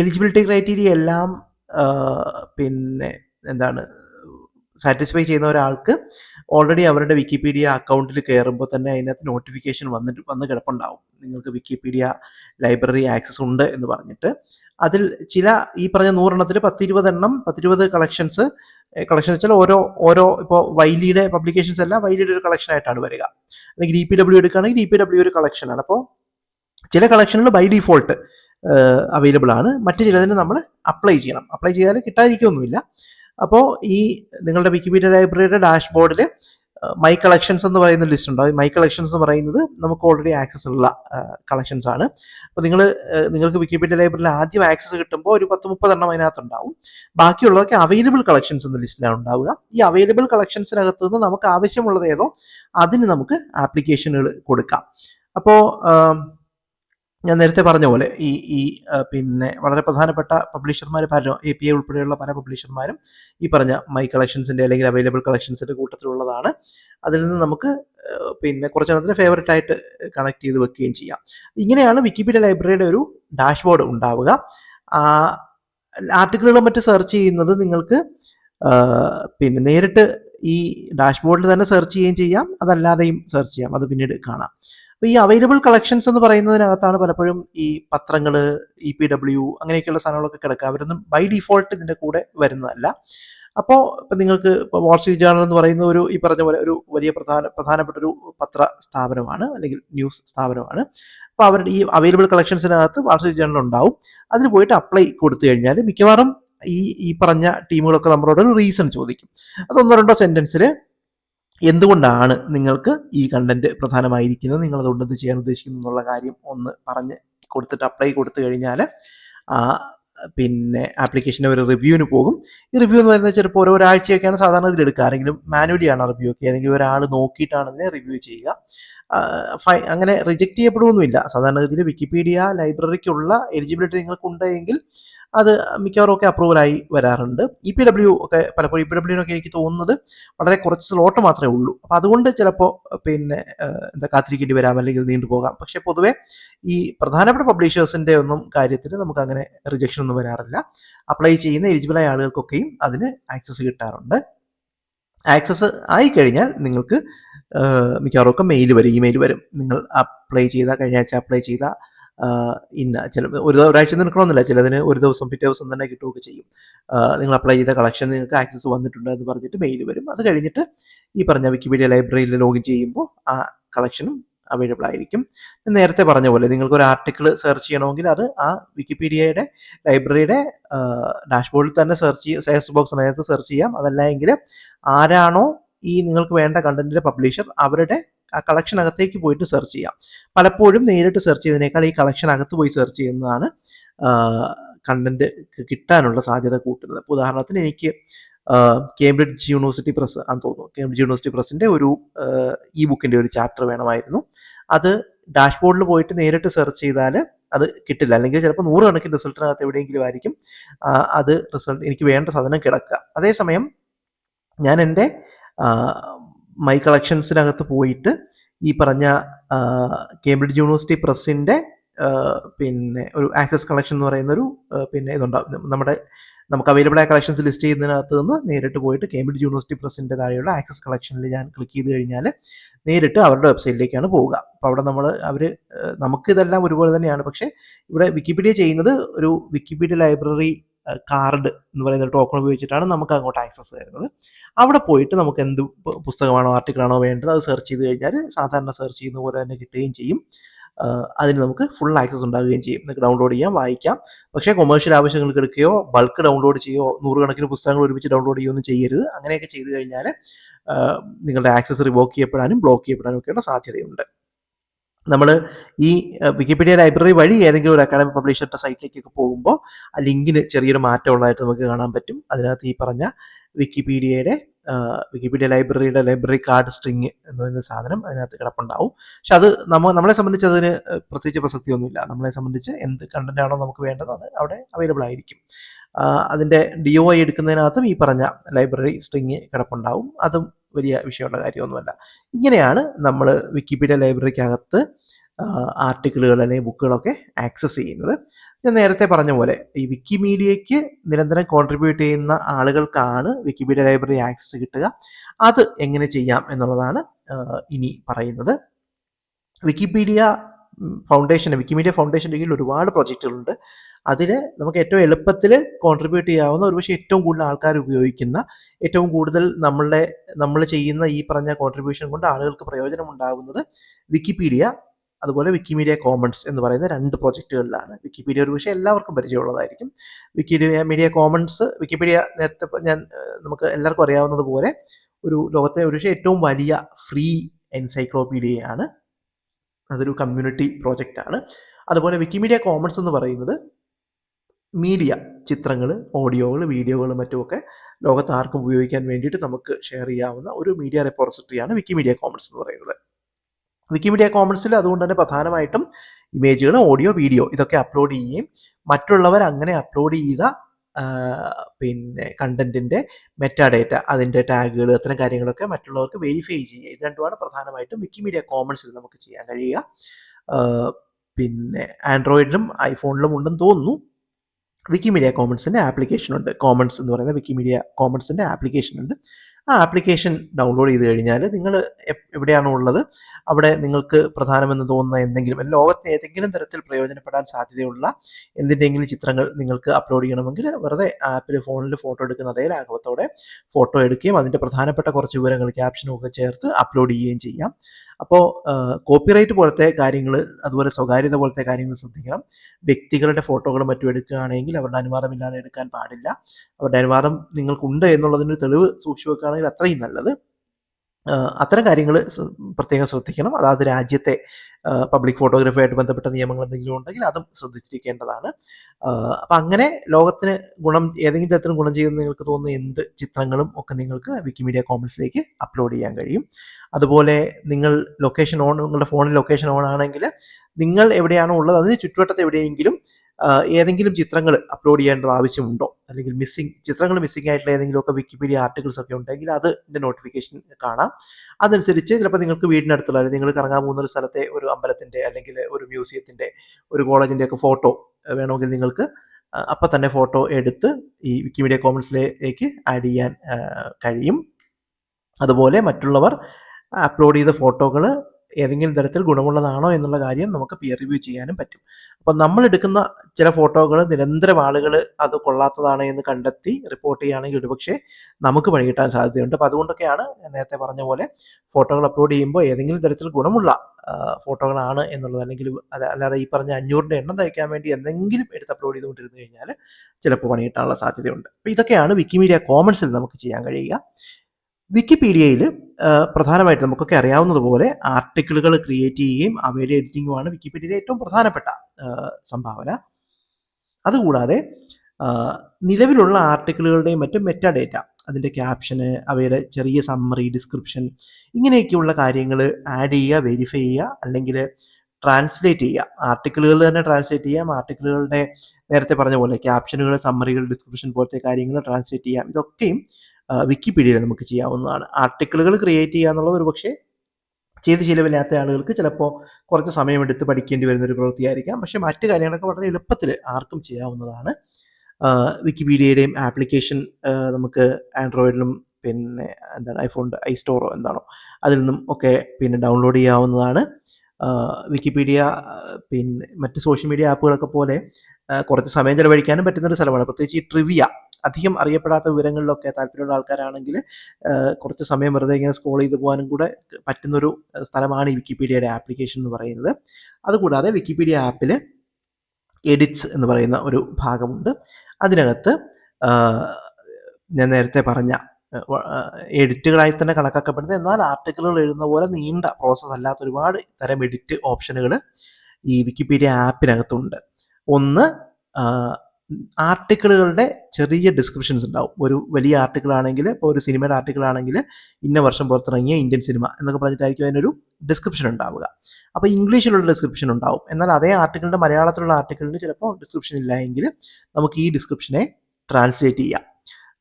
എലിജിബിലിറ്റി ക്രൈറ്റീരിയ എല്ലാം പിന്നെ എന്താണ് സാറ്റിസ്ഫൈ ചെയ്യുന്ന ഒരാൾക്ക് ഓൾറെഡി അവരുടെ വിക്കിപീഡിയ അക്കൗണ്ടിൽ കയറുമ്പോൾ തന്നെ അതിനകത്ത് നോട്ടിഫിക്കേഷൻ വന്നിട്ട് വന്ന് കിടപ്പുണ്ടാവും. നിങ്ങൾക്ക് വിക്കിപീഡിയ ലൈബ്രറി ആക്സസ് ഉണ്ട് എന്ന് പറഞ്ഞിട്ട്. അതിൽ ചില ഈ പറഞ്ഞ നൂറെണ്ണത്തിൽ പത്തിരുപതെണ്ണം പത്തിരുപത് കളക്ഷൻസ് കളക്ഷൻ വെച്ചാൽ ഓരോ ഓരോ ഇപ്പോൾ വൈലിയുടെ പബ്ലിക്കേഷൻസ് എല്ലാം വൈലിയുടെ ഒരു കളക്ഷൻ ആയിട്ടാണ് വരിക. അല്ലെങ്കിൽ ഡി പി ഡബ്ല്യു എടുക്കുകയാണെങ്കിൽ ഡി പി ഡബ്ല്യു ഒരു കളക്ഷനാണ് അപ്പോൾ ചില കളക്ഷനിൽ ബൈ ഡിഫോൾട്ട് അവൈലബിൾ ആണ്. മറ്റു ചിലതിന് നമ്മൾ അപ്ലൈ ചെയ്യണം. അപ്ലൈ ചെയ്താൽ കിട്ടാതിരിക്കൊന്നുമില്ല അപ്പോൾ ഈ നിങ്ങളുടെ വിക്കിപീഡിയ ലൈബ്രറിയുടെ ഡാഷ്ബോർഡിൽ മൈ കളക്ഷൻസ് എന്ന് പറയുന്ന ലിസ്റ്റ് ഉണ്ടാവും മൈ കളക്ഷൻസ് എന്ന് പറയുന്നത് നമുക്ക് ഓൾറെഡി ആക്സസ് ഉള്ള കളക്ഷൻസ് ആണ്. അപ്പോൾ നിങ്ങൾ നിങ്ങൾക്ക് വിക്കിപീഡിയ ലൈബ്രറിയിൽ ആദ്യം ആക്സസ് കിട്ടുമ്പോൾ ഒരു പത്ത് മുപ്പതെണ്ണം അതിനകത്ത് ഉണ്ടാവും ബാക്കിയുള്ളതൊക്കെ അവൈലബിൾ കളക്ഷൻസ് എന്ന ലിസ്റ്റിലാണ് ഉണ്ടാവുക. ഈ അവൈലബിൾ കളക്ഷൻസിനകത്ത് നിന്ന് നമുക്ക് ആവശ്യമുള്ളത് ഏതോ അതിന് നമുക്ക് ആപ്ലിക്കേഷനുകൾ കൊടുക്കാം. അപ്പോൾ ഞാൻ നേരത്തെ പറഞ്ഞ പോലെ ഈ ഈ പിന്നെ വളരെ പ്രധാനപ്പെട്ട പബ്ലിഷർമാർ പല എ പി ഐ ഉൾപ്പെടെയുള്ള പല പബ്ലിഷർമാരും ഈ പറഞ്ഞ മൈ കളക്ഷൻസിന്റെ അല്ലെങ്കിൽ അവൈലബിൾ കളക്ഷൻസിന്റെ കൂട്ടത്തിലുള്ളതാണ്. അതിൽ നിന്ന് നമുക്ക് പിന്നെ കുറച്ചെണ്ണത്തിന് ഫേവററ്റ് ആയിട്ട് കണക്ട് ചെയ്ത് വെക്കുകയും ചെയ്യാം. ഇങ്ങനെയാണ് വിക്കിപീഡിയ ലൈബ്രറിയുടെ ഒരു ഡാഷ്ബോർഡ് ഉണ്ടാവുക. ആർട്ടിക്കിളുകളും മറ്റ് സെർച്ച് ചെയ്യുന്നത് നിങ്ങൾക്ക് പിന്നെ നേരിട്ട് ഈ ഡാഷ്ബോർഡിൽ തന്നെ സെർച്ച് ചെയ്യുകയും ചെയ്യാം. അതല്ലാതെയും സെർച്ച് ചെയ്യാം. അത് പിന്നീട് കാണാം. അപ്പോൾ ഈ അവൈലബിൾ കളക്ഷൻസ് എന്ന് പറയുന്നതിനകത്താണ് പലപ്പോഴും ഈ പത്രങ്ങൾ ഇ പി ഡബ്ല്യു അങ്ങനെയൊക്കെയുള്ള സാധനങ്ങളൊക്കെ കിടക്കുക. അവരൊന്നും ബൈ ഡിഫോൾട്ട് ഇതിന്റെ കൂടെ വരുന്നതല്ല. അപ്പോൾ ഇപ്പം നിങ്ങൾക്ക് ഇപ്പോൾ സ്ട്രീറ്റ് ജേണൽ എന്ന് പറയുന്ന ഒരു ഈ പറഞ്ഞ പോലെ ഒരു വലിയ പ്രധാന പ്രധാനപ്പെട്ട ഒരു പത്ര സ്ഥാപനമാണ് അല്ലെങ്കിൽ ന്യൂസ് സ്ഥാപനമാണ്. അപ്പോൾ അവരുടെ ഈ അവൈലബിൾ കളക്ഷൻസിനകത്ത് വാട്സ്ആപ്പ് ജേണൽ ഉണ്ടാവും. അതിൽ പോയിട്ട് അപ്ലൈ കൊടുത്തു കഴിഞ്ഞാൽ മിക്കവാറും ഈ ഈ പറഞ്ഞ ടീമുകളൊക്കെ നമ്മളോട് ഒരു റീസൺ ചോദിക്കും. അതൊന്നോ രണ്ടോ സെന്റൻസിൽ എന്തുകൊണ്ടാണ് നിങ്ങൾക്ക് ഈ കണ്ടന്റ് പ്രധാനമായിരിക്കുന്നത്? നിങ്ങൾ അതുകൊണ്ട് ചെയ്യാൻ ഉദ്ദേശിക്കുന്നു എന്നുള്ള കാര്യം ഒന്ന് പറഞ്ഞ് കൊടുത്തിട്ട് അപ്ലൈ കൊടുത്തു കഴിഞ്ഞാൽ പിന്നെ ആപ്ലിക്കേഷന്റെ ഒരു റിവ്യൂവിന് പോകും. ഈ റിവ്യൂ എന്ന് പറയുന്നത് ചിലപ്പോൾ ഓരോ ഒരാഴ്ചയൊക്കെയാണ് സാധാരണ ഇതിൽ എടുക്കുക. ആരെങ്കിലും മാനുവലി ആണ് റിവ്യൂ ഒക്കെ. അല്ലെങ്കിൽ ഒരാൾ നോക്കിയിട്ടാണ് ഇതിനെ റിവ്യൂ ചെയ്യുക. ഫൈ അങ്ങനെ റിജക്റ്റ് ചെയ്യപ്പെടുമൊന്നുമില്ല സാധാരണ ഇതിൽ വിക്കിപീഡിയ ലൈബ്രറിക്കുള്ള എലിജിബിലിറ്റി നിങ്ങൾക്കുണ്ടെങ്കിൽ അത് മിക്കവാറും ഒക്കെ അപ്രൂവലായി വരാറുണ്ട്. ഇ പി ഡബ്ല്യു ഒക്കെ പലപ്പോഴും ഇ പി ഡബ്ല്യുവിനൊക്കെ എനിക്ക് തോന്നുന്നത് വളരെ കുറച്ച് സ്ലോട്ട് മാത്രമേ ഉള്ളൂ. അപ്പം അതുകൊണ്ട് ചിലപ്പോൾ പിന്നെ എന്താ കാത്തിരിക്കേണ്ടി വരാം അല്ലെങ്കിൽ നീണ്ടുപോകാം പക്ഷേ പൊതുവേ ഈ പ്രധാനപ്പെട്ട പബ്ലിഷേഴ്സിന്റെ ഒന്നും കാര്യത്തിൽ നമുക്ക് അങ്ങനെ റിജക്ഷൻ ഒന്നും വരാറില്ല. അപ്ലൈ ചെയ്യുന്ന എലിജിബിളായ ആളുകൾക്കൊക്കെയും അതിന് ആക്സസ് കിട്ടാറുണ്ട്. ആക്സസ് ആയി കഴിഞ്ഞാൽ നിങ്ങൾക്ക് മിക്കവാറും ഒക്കെ മെയിൽ വരും ഇമെയിൽ വരും. നിങ്ങൾ അപ്ലൈ ചെയ്ത കഴിഞ്ഞ ആഴ്ച അപ്ലൈ ചെയ്ത ഇന്ന ചില ഒരു ഒരാഴ്ച നിൽക്കണമെന്നില്ല ചിലതിന് ഒരു ദിവസം പിറ്റേ ദിവസം തന്നെ കിട്ടുകയൊക്കെ ചെയ്യും. നിങ്ങൾ അപ്ലൈ ചെയ്ത കളക്ഷൻ നിങ്ങൾക്ക് ആക്സസ് വന്നിട്ടുണ്ട് എന്ന് പറഞ്ഞിട്ട് മെയിൽ വരും. അത് കഴിഞ്ഞിട്ട് ഈ പറഞ്ഞ വിക്കിപീഡിയ ലൈബ്രറിയിൽ ലോഗിൻ ചെയ്യുമ്പോൾ ആ കളക്ഷനും അവൈലബിൾ ആയിരിക്കും. നേരത്തെ പറഞ്ഞ പോലെ നിങ്ങൾക്ക് ഒരു ആർട്ടിക്കിൾ സെർച്ച് ചെയ്യണമെങ്കിൽ അത് ആ വിക്കിപീഡിയയുടെ ലൈബ്രറിയുടെ ഡാഷ്ബോർഡിൽ തന്നെ സെർച്ച് ചെയ്യും സെർച്ച് ബോക്സിനകത്ത് സെർച്ച് ചെയ്യാം. അതല്ല എങ്കിൽ ആരാണോ ഈ നിങ്ങൾക്ക് വേണ്ട കണ്ടന്റിന്റെ പബ്ലിഷർ അവരുടെ ആ കളക്ഷൻ അകത്തേക്ക് പോയിട്ട് സെർച്ച് ചെയ്യാം. പലപ്പോഴും നേരിട്ട് സെർച്ച് ചെയ്തതിനേക്കാൾ ഈ കളക്ഷൻ അകത്ത് പോയി സെർച്ച് ചെയ്യുന്നതാണ് കണ്ടന്റ് കിട്ടാനുള്ള സാധ്യത കൂട്ടുന്നത്. ഉദാഹരണത്തിന് എനിക്ക് കേംബ്രിഡ്ജ് യൂണിവേഴ്സിറ്റി പ്രസ് ആണെന്ന് തോന്നുന്നു. കേംബ്രിഡ്ജ് യൂണിവേഴ്സിറ്റി പ്രസിന്റെ ഒരു ഇ ബുക്കിന്റെ ഒരു ചാപ്റ്റർ വേണമായിരുന്നു. അത് ഡാഷ്ബോർഡിൽ പോയിട്ട് നേരിട്ട് സെർച്ച് ചെയ്താൽ അത് കിട്ടില്ല. അല്ലെങ്കിൽ ചിലപ്പോൾ നൂറുകണക്കിന് റിസൾട്ടിനകത്ത് എവിടെയെങ്കിലും ആയിരിക്കും അത് റിസൾട്ട് എനിക്ക് വേണ്ട സാധനം കിടക്കുക. അതേസമയം ഞാൻ എന്റെ മൈ കളക്ഷൻസിനകത്ത് പോയിട്ട് ഈ പറഞ്ഞ കേംബ്രിഡ്ജ് യൂണിവേഴ്സിറ്റി പ്രസിന്റെ പിന്നെ ഒരു ആക്സസ് കളക്ഷൻ എന്ന് പറയുന്ന ഒരു പിന്നെ ഇതുണ്ടാവും. നമ്മുടെ നമുക്ക് അവൈലബിൾ ആയ കളക്ഷൻസ് ലിസ്റ്റ് ചെയ്യുന്നതിനകത്ത് നിന്ന് നേരിട്ട് പോയിട്ട് കേംബ്രിഡ്ജ് യൂണിവേഴ്സിറ്റി പ്രസിന്റെ താഴെയുള്ള ആക്സസ് കളക്ഷനിൽ ഞാൻ ക്ലിക്ക് ചെയ്ത് കഴിഞ്ഞാൽ നേരിട്ട് അവരുടെ വെബ്സൈറ്റിലേക്കാണ് പോവുക. അപ്പോൾ അവിടെ നമ്മൾ അവർ നമുക്കിതെല്ലാം ഒരുപോലെ തന്നെയാണ്. പക്ഷേ ഇവിടെ വിക്കിപീഡിയ ചെയ്യുന്നത് ഒരു വിക്കിപീഡിയ ലൈബ്രറി കാർഡ് എന്ന് പറയുന്ന ടോക്കൺ ഉപയോഗിച്ചിട്ടാണ് നമുക്ക് അങ്ങോട്ട് ആക്സസ് തരുന്നത് അവിടെ പോയിട്ട് നമുക്ക് എന്ത് പുസ്തകമാണോ ആർട്ടിക്കിളാണോ വേണ്ടത് അത് സെർച്ച് ചെയ്ത് കഴിഞ്ഞാൽ സാധാരണ സെർച്ച് ചെയ്യുന്ന പോലെ തന്നെ കിട്ടുകയും ചെയ്യും. അതിന് നമുക്ക് ഫുൾ ആക്സസ് ഉണ്ടാകുകയും ചെയ്യും. നമുക്ക് ഡൗൺലോഡ് ചെയ്യാം വായിക്കാം. പക്ഷേ കൊമേഴ്ഷ്യൽ ആവശ്യങ്ങൾക്ക് എടുക്കുകയോ ബൾക്ക് ഡൗൺലോഡ് ചെയ്യുകയോ നൂറുകണക്കിന് പുസ്തകങ്ങൾ ഒരുമിച്ച് ഡൗൺലോഡ് ചെയ്യുകയൊന്നും ചെയ്യരുത്. അങ്ങനെയൊക്കെ ചെയ്തു കഴിഞ്ഞാൽ നിങ്ങളുടെ ആക്സസ് റിവോക്ക് ചെയ്യപ്പെടാനും ബ്ലോക്ക് ചെയ്യപ്പെടാനും ഒക്കെയുള്ള സാധ്യതയുണ്ട്. നമ്മൾ ഈ വിക്കിപീഡിയ ലൈബ്രറി വഴി ഏതെങ്കിലും ഒരു അക്കാഡമിക് പബ്ലിഷറുടെ സൈറ്റിലേക്കൊക്കെ പോകുമ്പോൾ ആ ലിങ്കിന് ചെറിയൊരു മാറ്റം ഉള്ളതായിട്ട് നമുക്ക് കാണാൻ പറ്റും. അതിനകത്ത് ഈ പറഞ്ഞ വിക്കിപീഡിയയുടെ വിക്കിപീഡിയ ലൈബ്രറിയുടെ ലൈബ്രറി കാർഡ് സ്ട്രിങ് എന്ന് പറയുന്ന സാധനം അതിനകത്ത് കിടപ്പുണ്ടാവും. പക്ഷെ അത് നമ്മ നമ്മളെ സംബന്ധിച്ച് അതിന് പ്രത്യേകിച്ച് പ്രസക്തിയൊന്നുമില്ല. നമ്മളെ സംബന്ധിച്ച് എന്ത് കണ്ടന്റ് ആണോ നമുക്ക് വേണ്ടത് അത് അവിടെ അവൈലബിൾ ആയിരിക്കും. അതിന്റെ ഡി ഒ ഐ എടുക്കുന്നതിനകത്തും ഈ പറഞ്ഞ ലൈബ്രറി സ്ട്രിങ് കിടപ്പുണ്ടാവും. അതും വലിയ വിഷയമുള്ള കാര്യമൊന്നുമല്ല. ഇങ്ങനെയാണ് നമ്മൾ വിക്കിപീഡിയ ലൈബ്രറിക്കകത്ത് ആർട്ടിക്കിളുകൾ അല്ലെങ്കിൽ ബുക്കുകളൊക്കെ ആക്സസ് ചെയ്യുന്നത്. ഞാൻ നേരത്തെ പറഞ്ഞ പോലെ ഈ വിക്കിമീഡിയയ്ക്ക് നിരന്തരം കോൺട്രിബ്യൂട്ട് ചെയ്യുന്ന ആളുകൾക്കാണ് വിക്കിപീഡിയ ലൈബ്രറി ആക്സസ് കിട്ടുക. അത് എങ്ങനെ ചെയ്യാം എന്നുള്ളതാണ് ഇനി പറയുന്നത്. വിക്കിപീഡിയ ഫൗണ്ടേഷൻ വിക്കിമീഡിയ ഫൗണ്ടേഷന്റെ കീഴിൽ ഒരുപാട് പ്രൊജക്റ്റുകളുണ്ട്. അതിൽ നമുക്ക് ഏറ്റവും എളുപ്പത്തിൽ കോൺട്രിബ്യൂട്ട് ചെയ്യാവുന്ന ഒരുപക്ഷെ ഏറ്റവും കൂടുതൽ ആൾക്കാർ ഉപയോഗിക്കുന്ന ഏറ്റവും കൂടുതൽ നമ്മളുടെ നമ്മൾ ചെയ്യുന്ന ഈ പറഞ്ഞ കോൺട്രിബ്യൂഷൻ കൊണ്ട് ആളുകൾക്ക് പ്രയോജനമുണ്ടാകുന്നത് വിക്കിപീഡിയ അതുപോലെ വിക്കിമീഡിയ കോമൺസ് എന്ന് പറയുന്ന രണ്ട് പ്രോജക്റ്റുകളിലാണ് വിക്കിപീഡിയ ഒരു പക്ഷേ എല്ലാവർക്കും പരിചയമുള്ളതായിരിക്കും. വിക്കിപീഡിയ മീഡിയ കോമൺസ് വിക്കിപീഡിയ നേരത്തെ ഞാൻ നമുക്ക് എല്ലാവർക്കും അറിയാവുന്നതുപോലെ ഒരു ലോകത്തെ ഒരു പക്ഷേ ഏറ്റവും വലിയ ഫ്രീ എൻസൈക്ലോപീഡിയയാണ് അതൊരു കമ്മ്യൂണിറ്റി പ്രോജക്റ്റാണ് അതുപോലെ വിക്കിമീഡിയ കോമൺസ് എന്ന് പറയുന്നത് മീഡിയ ചിത്രങ്ങൾ ഓഡിയോകൾ വീഡിയോകൾ മറ്റുമൊക്കെ ലോകത്ത് ആർക്കും ഉപയോഗിക്കാൻ വേണ്ടിയിട്ട് നമുക്ക് ഷെയർ ചെയ്യാവുന്ന ഒരു മീഡിയ റെപ്പോസിറ്ററിയാണ് വിക്കിമീഡിയ കോമൺസ് എന്ന് പറയുന്നത്. വിക്കിമീഡിയ കോമൺസിൽ അതുകൊണ്ട് തന്നെ പ്രധാനമായിട്ടും ഇമേജുകൾ ഓഡിയോ വീഡിയോ ഇതൊക്കെ അപ്ലോഡ് ചെയ്യുകയും മറ്റുള്ളവർ അങ്ങനെ അപ്ലോഡ് ചെയ്ത പിന്നെ കണ്ടന്റിന്റെ മെറ്റാഡേറ്റ അതിന്റെ ടാഗുകൾ അത്തരം കാര്യങ്ങളൊക്കെ മറ്റുള്ളവർക്ക് വെരിഫൈ ചെയ്യുക. ഇത് രണ്ടുമാണ് പ്രധാനമായിട്ടും വിക്കിമീഡിയ കോമൺസിൽ നമുക്ക് ചെയ്യാൻ കഴിയുക. പിന്നെ ആൻഡ്രോയിഡിലും ഐഫോണിലും ഉണ്ടെന്ന് തോന്നുന്നു. വിക്കിമീഡിയ കോമൺസിന്റെ ആപ്ലിക്കേഷൻ ഉണ്ട്. കോമൺസ് എന്ന് പറയുന്ന വിക്കിമീഡിയ കോമൺസിന്റെ ആപ്ലിക്കേഷൻ ഉണ്ട്. ആ ആപ്ലിക്കേഷൻ ഡൗൺലോഡ് ചെയ്ത് കഴിഞ്ഞാൽ നിങ്ങൾ എവിടെയാണോ ഉള്ളത് അവിടെ നിങ്ങൾക്ക് പ്രധാനമെന്ന് തോന്നുന്ന എന്തെങ്കിലും ലോകത്തെ ഏതെങ്കിലും തരത്തിൽ പ്രയോജനപ്പെടാൻ സാധ്യതയുള്ള എന്തിന്റെങ്കിലും ചിത്രങ്ങൾ നിങ്ങൾക്ക് അപ്ലോഡ് ചെയ്യണമെങ്കിൽ വെറുതെ ആപ്പിൽ ഫോണിൽ ഫോട്ടോ എടുക്കുന്ന അതേ ലാഘവത്തോടെ ഫോട്ടോ എടുക്കുകയും അതിന്റെ പ്രധാനപ്പെട്ട കുറച്ച് വിവരങ്ങൾ ക്യാപ്ഷനും ഒക്കെ ചേർത്ത് അപ്ലോഡ് ചെയ്യുകയും ചെയ്യാം. അപ്പോൾ കോപ്പിറൈറ്റ് പോലത്തെ കാര്യങ്ങൾ അതുപോലെ സ്വകാര്യത പോലത്തെ കാര്യങ്ങൾ ശ്രദ്ധിക്കണം. വ്യക്തികളുടെ ഫോട്ടോകൾ മറ്റും എടുക്കുകയാണെങ്കിൽ അവരുടെ അനുവാദമില്ലാതെ എടുക്കാൻ പാടില്ല. അവരുടെ അനുവാദം നിങ്ങൾക്കുണ്ട് എന്നുള്ളതിന്റെ തെളിവ് സൂക്ഷിച്ചു വെക്കുകയാണെങ്കിൽ അത്രയും നല്ലത്. അത്തരം കാര്യങ്ങൾ പ്രത്യേകം ശ്രദ്ധിക്കണം. അതായത് രാജ്യത്തെ പബ്ലിക് ഫോട്ടോഗ്രാഫിയായിട്ട് ബന്ധപ്പെട്ട നിയമങ്ങൾ എന്തെങ്കിലും ഉണ്ടെങ്കിൽ അതും ശ്രദ്ധിച്ചിരിക്കേണ്ടതാണ്. അപ്പം അങ്ങനെ ലോകത്തിന് ഗുണം ഏതെങ്കിലും തരത്തിലും ഗുണം ചെയ്യുന്ന നിങ്ങൾക്ക് തോന്നുന്ന എന്ത് ചിത്രങ്ങളും ഒക്കെ നിങ്ങൾക്ക് വിക്കിമീഡിയ കോമൺസിലേക്ക് അപ്ലോഡ് ചെയ്യാൻ കഴിയും. അതുപോലെ നിങ്ങൾ ലൊക്കേഷൻ ഓൺ നിങ്ങളുടെ ഫോണിൽ ലൊക്കേഷൻ ഓൺ ആണെങ്കിൽ നിങ്ങൾ എവിടെയാണോ ഉള്ളത് അതിന് ചുറ്റുവട്ടത്ത് എവിടെയെങ്കിലും ഏതെങ്കിലും ചിത്രങ്ങൾ അപ്ലോഡ് ചെയ്യേണ്ടത് ആവശ്യമുണ്ടോ? അല്ലെങ്കിൽ മിസ്സിംഗ് ചിത്രങ്ങൾ മിസ്സിംഗ് ആയിട്ടുള്ള ഏതെങ്കിലുമൊക്കെ വിക്കിപീഡിയ ആർട്ടിക്കിൾസ് ഒക്കെ ഉണ്ടെങ്കിൽ അതിന്റെ നോട്ടിഫിക്കേഷൻ കാണാം. അതനുസരിച്ച് ചിലപ്പോൾ നിങ്ങൾക്ക് വീടിനടുത്തുള്ള അല്ലെങ്കിൽ നിങ്ങൾ കറങ്ങാൻ പോകുന്ന ഒരു സ്ഥലത്തെ ഒരു അമ്പലത്തിന്റെ അല്ലെങ്കിൽ ഒരു മ്യൂസിയത്തിന്റെ ഒരു കോളേജിന്റെ ഒക്കെ ഫോട്ടോ വേണമെങ്കിൽ നിങ്ങൾക്ക് അപ്പം തന്നെ ഫോട്ടോ എടുത്ത് ഈ വിക്കിമീഡിയ കോമൺസിലേക്ക് ആഡ് ചെയ്യാൻ കഴിയും. അതുപോലെ മറ്റുള്ളവർ അപ്ലോഡ് ചെയ്ത ഫോട്ടോകൾ ഏതെങ്കിലും തരത്തിൽ ഗുണമുള്ളതാണോ എന്നുള്ള കാര്യം നമുക്ക് പിയർ റിവ്യൂ ചെയ്യാനും പറ്റും. അപ്പം നമ്മൾ എടുക്കുന്ന ചില ഫോട്ടോകൾ നിരന്തരം ആളുകൾ അത് കൊള്ളാത്തതാണ് എന്ന് കണ്ടെത്തി റിപ്പോർട്ട് ചെയ്യുകയാണെങ്കിൽ ഒരുപക്ഷെ നമുക്ക് പണി കിട്ടാൻ സാധ്യതയുണ്ട്. അപ്പോൾ അതുകൊണ്ടൊക്കെയാണ് നേരത്തെ പറഞ്ഞ പോലെ ഫോട്ടോകൾ അപ്ലോഡ് ചെയ്യുമ്പോൾ ഏതെങ്കിലും തരത്തിൽ ഗുണമുള്ള ഫോട്ടോകളാണ് എന്നുള്ളത്. അല്ലെങ്കിൽ അല്ലാതെ ഈ പറഞ്ഞ അഞ്ഞൂറിന്റെ എണ്ണം തയ്ക്കാൻ വേണ്ടി എന്തെങ്കിലും എടുത്ത് അപ്ലോഡ് ചെയ്തുകൊണ്ടിരുന്നു കഴിഞ്ഞാൽ ചിലപ്പോൾ പണി കിട്ടാനുള്ള സാധ്യതയുണ്ട്. അപ്പോൾ ഇതൊക്കെയാണ് വിക്കിമീഡിയ കോമൺസിൽ നമുക്ക് ചെയ്യാൻ കഴിയുക. വിക്കിപീഡിയയിൽ പ്രധാനമായിട്ട് നമുക്കൊക്കെ അറിയാവുന്നതുപോലെ ആർട്ടിക്കിളുകൾ ക്രിയേറ്റ് ചെയ്യുകയും അവയുടെ എഡിറ്റിംഗുമാണ് വിക്കിപീഡിയയിലെ ഏറ്റവും പ്രധാനപ്പെട്ട സംഭാവന. അതുകൂടാതെ നിലവിലുള്ള ആർട്ടിക്കിളുകളുടെയും മറ്റും മെറ്റാ ഡേറ്റ അതിന്റെ ക്യാപ്ഷന് അവയുടെ ചെറിയ സമ്മറി ഡിസ്ക്രിപ്ഷൻ ഇങ്ങനെയൊക്കെയുള്ള കാര്യങ്ങൾ ആഡ് ചെയ്യുക വെരിഫൈ ചെയ്യുക അല്ലെങ്കിൽ ട്രാൻസ്ലേറ്റ് ചെയ്യുക. ആർട്ടിക്കിളുകൾ തന്നെ ട്രാൻസ്ലേറ്റ് ചെയ്യാം ആർട്ടിക്കിളുകളുടെ നേരത്തെ പറഞ്ഞ പോലെ ക്യാപ്ഷനുകൾ സമ്മറികൾ ഡിസ്ക്രിപ്ഷൻ പോലത്തെ കാര്യങ്ങൾ ട്രാൻസ്ലേറ്റ് ചെയ്യാം. ഇതൊക്കെയും വിക്കിപീഡിയയിൽ നമുക്ക് ചെയ്യാവുന്നതാണ്. ആർട്ടിക്കിളുകൾ ക്രിയേറ്റ് ചെയ്യുക എന്നുള്ളത് ഒരു പക്ഷേ ചെയ്ത് ശീലമില്ലാത്ത ആളുകൾക്ക് ചിലപ്പോൾ കുറച്ച് സമയമെടുത്ത് പഠിക്കേണ്ടി വരുന്ന ഒരു പ്രവൃത്തിയായിരിക്കാം പക്ഷേ മറ്റു കാര്യങ്ങളൊക്കെ വളരെ എളുപ്പത്തിൽ ആർക്കും ചെയ്യാവുന്നതാണ്. വിക്കിപീഡിയയുടെയും ആപ്ലിക്കേഷൻ നമുക്ക് ആൻഡ്രോയിഡിലും പിന്നെ എന്താണ് ഐഫോണിന്റെ ഐ സ്റ്റോറോ എന്താണോ അതിൽ നിന്നും ഒക്കെ പിന്നെ ഡൗൺലോഡ് ചെയ്യാവുന്നതാണ്. വിക്കിപീഡിയ പിന്നെ മറ്റ് സോഷ്യൽ മീഡിയ ആപ്പുകളൊക്കെ പോലെ കുറച്ച് സമയം ചിലവഴിക്കാനും പറ്റുന്നൊരു സ്ഥലമാണ്. പ്രത്യേകിച്ച് ഈ ട്രിവിയ അധികം അറിയപ്പെടാത്ത വിവരങ്ങളിലൊക്കെ താല്പര്യമുള്ള ആൾക്കാരാണെങ്കിൽ കുറച്ച് സമയം വെറുതെ ഇങ്ങനെ സ്ക്രോൾ ചെയ്ത് പോകാനും കൂടെ പറ്റുന്നൊരു സ്ഥലമാണ് ഈ വിക്കിപീഡിയയുടെ ആപ്ലിക്കേഷൻ എന്ന് പറയുന്നത്. അതുകൂടാതെ വിക്കിപീഡിയ ആപ്പിൽ എഡിറ്റ്സ് എന്ന് പറയുന്ന ഒരു ഭാഗമുണ്ട്. അതിനകത്ത് ഞാൻ നേരത്തെ പറഞ്ഞ എഡിറ്റുകളായി തന്നെ കണക്കാക്കപ്പെടുന്നത്. എന്നാൽ ആർട്ടിക്കിളുകൾ എഴുതുന്ന പോലെ നീണ്ട പ്രോസസ്സ് അല്ലാത്ത ഒരുപാട് തരം എഡിറ്റ് ഓപ്ഷനുകൾ ഈ വിക്കിപീഡിയ ആപ്പിനകത്തുണ്ട്. ഒന്ന് ആർട്ടിക്കിളുകളുടെ ചെറിയ ഡിസ്ക്രിപ്ഷൻസ് ഉണ്ടാവും. ഒരു വലിയ ആർട്ടിക്കിൾ ആണെങ്കിൽ ഇപ്പോൾ ഒരു സിനിമയുടെ ആർട്ടിക്കിൾ ആണെങ്കിൽ ഇന്ന വർഷം പുറത്തിറങ്ങിയ ഇന്ത്യൻ സിനിമ എന്നൊക്കെ പറഞ്ഞിട്ടായിരിക്കും അതിനൊരു ഡിസ്ക്രിപ്ഷൻ ഉണ്ടാവുക. അപ്പോൾ ഇംഗ്ലീഷിലുള്ള ഡിസ്ക്രിപ്ഷൻ ഉണ്ടാവും. എന്നാൽ അതേ ആർട്ടിക്കിളിന്റെ മലയാളത്തിലുള്ള ആർട്ടിക്കിളിന് ചിലപ്പോൾ ഡിസ്ക്രിപ്ഷൻ ഇല്ല എങ്കിൽ നമുക്ക് ഈ ഡിസ്ക്രിപ്ഷനെ ട്രാൻസ്ലേറ്റ് ചെയ്യാം.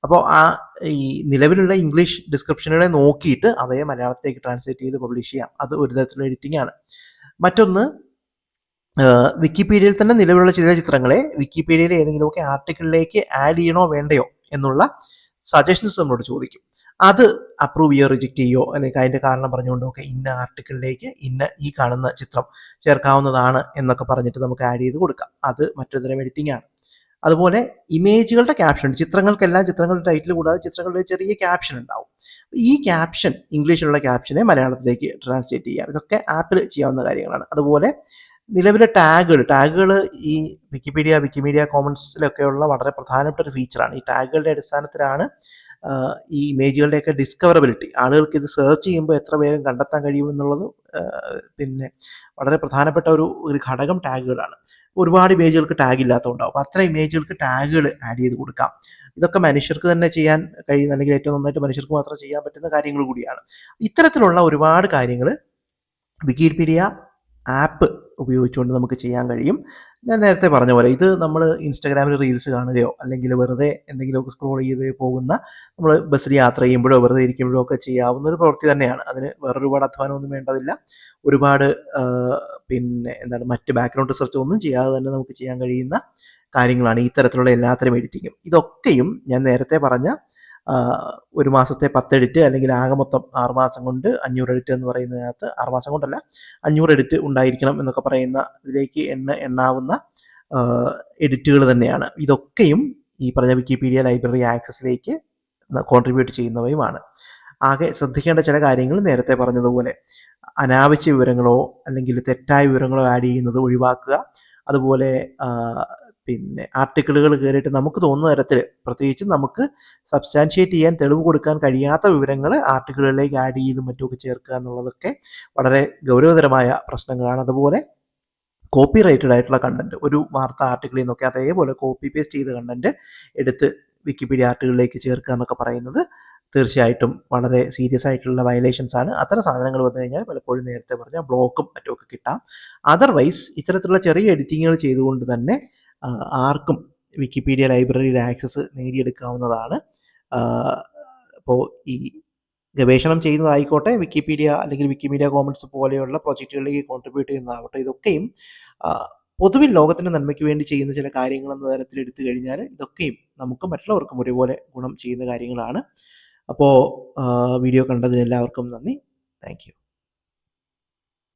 അപ്പോൾ ആ ഈ നിലവിലുള്ള ഇംഗ്ലീഷ് ഡിസ്ക്രിപ്ഷനുകളെ നോക്കിയിട്ട് അവയെ മലയാളത്തിലേക്ക് ട്രാൻസ്ലേറ്റ് ചെയ്ത് പബ്ലിഷ് ചെയ്യാം. അത് ഒരു തരത്തിലുള്ള എഡിറ്റിംഗ് ആണ്. മറ്റൊന്ന് വിക്കിപീഡിയയിൽ തന്നെ നിലവിലുള്ള ചില ചിത്രങ്ങളെ വിക്കിപീഡിയയിലെ ഏതെങ്കിലുമൊക്കെ ആർട്ടിക്കിളിലേക്ക് ആഡ് ചെയ്യണോ വേണ്ടയോ എന്നുള്ള സജഷൻസ് നമ്മളോട് ചോദിക്കും. അത് അപ്രൂവ് ചെയ്യോ റിജക്റ്റ് ചെയ്യോ അല്ലെങ്കിൽ അതിന്റെ കാരണം പറഞ്ഞുകൊണ്ടൊക്കെ ഇന്ന ആർട്ടിക്കിളിലേക്ക് ഇന്ന ഈ കാണുന്ന ചിത്രം ചേർക്കാവുന്നതാണ് എന്നൊക്കെ പറഞ്ഞിട്ട് നമുക്ക് ആഡ് ചെയ്ത് കൊടുക്കാം. അത് മറ്റൊരു തരം എഡിറ്റിംഗ് ആണ്. അതുപോലെ ഇമേജുകളുടെ ക്യാപ്ഷൻ ചിത്രങ്ങൾക്കെല്ലാം ചിത്രങ്ങളുടെ ടൈറ്റിൽ കൂടാതെ ചിത്രങ്ങളുടെ ചെറിയ ക്യാപ്ഷൻ ഉണ്ടാവും. ഈ ക്യാപ്ഷൻ ഇംഗ്ലീഷിലുള്ള ക്യാപ്ഷനെ മലയാളത്തിലേക്ക് ട്രാൻസ്ലേറ്റ് ചെയ്യാം. ഇതൊക്കെ ആപ്പിൽ ചെയ്യാവുന്ന കാര്യങ്ങളാണ്. അതുപോലെ നിലവിലെ ടാഗുകൾ ടാഗുകൾ ഈ വിക്കിപീഡിയ വിക്കിമീഡിയ കോമൺസിലൊക്കെയുള്ള വളരെ പ്രധാനപ്പെട്ട ഒരു ഫീച്ചറാണ് ഈ ടാഗുകളുടെ അടിസ്ഥാനത്തിലാണ് ഈ ഇമേജുകളുടെയൊക്കെ ഡിസ്കവറബിലിറ്റി ആളുകൾക്ക് ഇത് സെർച്ച് ചെയ്യുമ്പോൾ എത്ര വേഗം കണ്ടെത്താൻ കഴിയുമെന്നുള്ളത് പിന്നെ വളരെ പ്രധാനപ്പെട്ട ഒരു ഒരു ഘടകം ടാഗുകളാണ്. ഒരുപാട് ഇമേജുകൾക്ക് ടാഗ് ഇല്ലാത്തതുണ്ടാവും അപ്പോൾ അത്ര ഇമേജുകൾക്ക് ടാഗുകൾ ആഡ് ചെയ്ത് കൊടുക്കാം. ഇതൊക്കെ മനുഷ്യർക്ക് തന്നെ ചെയ്യാൻ കഴിയുന്ന അല്ലെങ്കിൽ ഏറ്റവും നന്നായിട്ട് മനുഷ്യർക്ക് മാത്രം ചെയ്യാൻ പറ്റുന്ന കാര്യങ്ങൾ കൂടിയാണ്. ഇത്തരത്തിലുള്ള ഒരുപാട് കാര്യങ്ങൾ വിക്കിപീഡിയ ആപ്പ് ഉപയോഗിച്ചുകൊണ്ട് നമുക്ക് ചെയ്യാൻ കഴിയും. ഞാൻ നേരത്തെ പറഞ്ഞ പോലെ ഇത് നമ്മൾ ഇൻസ്റ്റാഗ്രാമിൽ റീൽസ് കാണുകയോ അല്ലെങ്കിൽ വെറുതെ എന്തെങ്കിലുമൊക്കെ സ്ക്രോൾ ചെയ്ത് പോകുന്ന നമ്മൾ ബസ്സിൽ യാത്ര ചെയ്യുമ്പോഴോ വെറുതെ ഇരിക്കുമ്പോഴോ ഒക്കെ ചെയ്യാവുന്ന ഒരു പ്രവൃത്തി തന്നെയാണ്. അതിന് വേറൊരുപാട് അധ്വാനമൊന്നും വേണ്ടതില്ല. ഒരുപാട് പിന്നെ എന്താണ് മറ്റ് ബാക്ക്ഗ്രൗണ്ട് റിസർച്ച് ഒന്നും ചെയ്യാതെ തന്നെ നമുക്ക് ചെയ്യാൻ കഴിയുന്ന കാര്യങ്ങളാണ് ഇത്തരത്തിലുള്ള എല്ലാത്തരം എഡിറ്റിങ്ങും ഇതൊക്കെയും ഞാൻ നേരത്തെ പറഞ്ഞ ഒരു മാസത്തെ പത്ത് എഡിറ്റ് അല്ലെങ്കിൽ ആകെ മൊത്തം ആറ് മാസം കൊണ്ട് അഞ്ഞൂറ് എഡിറ്റ് എന്ന് പറയുന്നതിനകത്ത് ആറ് മാസം കൊണ്ടല്ല അഞ്ഞൂറ് എഡിറ്റ് ഉണ്ടായിരിക്കണം എന്നൊക്കെ പറയുന്ന ഇതിലേക്ക് എണ്ണ എണ്ണാവുന്ന എഡിറ്റുകൾ തന്നെയാണ്. ഇതൊക്കെയും ഈ പറഞ്ഞ വിക്കിപീഡിയ ലൈബ്രറി ആക്സസിലേക്ക് കോൺട്രിബ്യൂട്ട് ചെയ്യുന്നവയുമാണ്. ആകെ ശ്രദ്ധിക്കേണ്ട ചില കാര്യങ്ങൾ നേരത്തെ പറഞ്ഞതുപോലെ അനാവശ്യ വിവരങ്ങളോ അല്ലെങ്കിൽ തെറ്റായ വിവരങ്ങളോ ആഡ് ചെയ്യുന്നത് ഒഴിവാക്കുക അതുപോലെ പിന്നെ ആർട്ടിക്കിളുകൾ കയറിയിട്ട് നമുക്ക് തോന്നുന്ന തരത്തിൽ പ്രത്യേകിച്ച് നമുക്ക് സബ്സ്റ്റാൻഷിയേറ്റ് ചെയ്യാൻ തെളിവ് കൊടുക്കാൻ കഴിയാത്ത വിവരങ്ങൾ ആർട്ടിക്കിളുകളിലേക്ക് ആഡ് ചെയ്തും മറ്റുമൊക്കെ ചേർക്കുക എന്നുള്ളതൊക്കെ വളരെ ഗൗരവതരമായ പ്രശ്നങ്ങളാണ്. അതുപോലെ കോപ്പി റൈറ്റഡ് ആയിട്ടുള്ള കണ്ടന്റ് ഒരു വാർത്ത ആർട്ടിക്കിളിൽ നിന്നൊക്കെ അതേപോലെ കോപ്പി പേസ്റ്റ് ചെയ്ത കണ്ടന്റ് എടുത്ത് വിക്കിപീഡിയ ആർട്ടിക്കിളിലേക്ക് ചേർക്കുക എന്നൊക്കെ പറയുന്നത് തീർച്ചയായിട്ടും വളരെ സീരിയസ് ആയിട്ടുള്ള വയലേഷൻസ് ആണ്. അത്തരം സാധനങ്ങൾ വന്നു കഴിഞ്ഞാൽ പലപ്പോഴും നേരത്തെ പറഞ്ഞ ബ്ലോക്കും മറ്റുമൊക്കെ കിട്ടാം. അതർവൈസ് ഇത്തരത്തിലുള്ള ചെറിയ എഡിറ്റിങ്ങുകൾ ചെയ്തുകൊണ്ട് തന്നെ ആർക്കും വിക്കിപീഡിയ ലൈബ്രറിയുടെ ആക്സസ് നേടിയെടുക്കാവുന്നതാണ്. അപ്പോൾ ഈ ഗവേഷണം ചെയ്യുന്നതായിക്കോട്ടെ വിക്കിപീഡിയ അല്ലെങ്കിൽ വിക്കിമീഡിയ കോമൺസ് പോലെയുള്ള പ്രോജക്റ്റുകളിലേക്ക് കോൺട്രിബ്യൂട്ട് ചെയ്യുന്നതാവട്ടെ ഇതൊക്കെയും പൊതുവിൽ ലോകത്തിന്റെ നന്മയ്ക്ക് വേണ്ടി ചെയ്യുന്ന ചില കാര്യങ്ങൾ എന്ന തരത്തിൽ എടുത്തു കഴിഞ്ഞാൽ ഇതൊക്കെയും നമുക്ക് മറ്റുള്ളവർക്കും ഒരുപോലെ ഗുണം ചെയ്യുന്ന കാര്യങ്ങളാണ്. അപ്പോൾ വീഡിയോ കണ്ടതിന് എല്ലാവർക്കും നന്ദി. താങ്ക്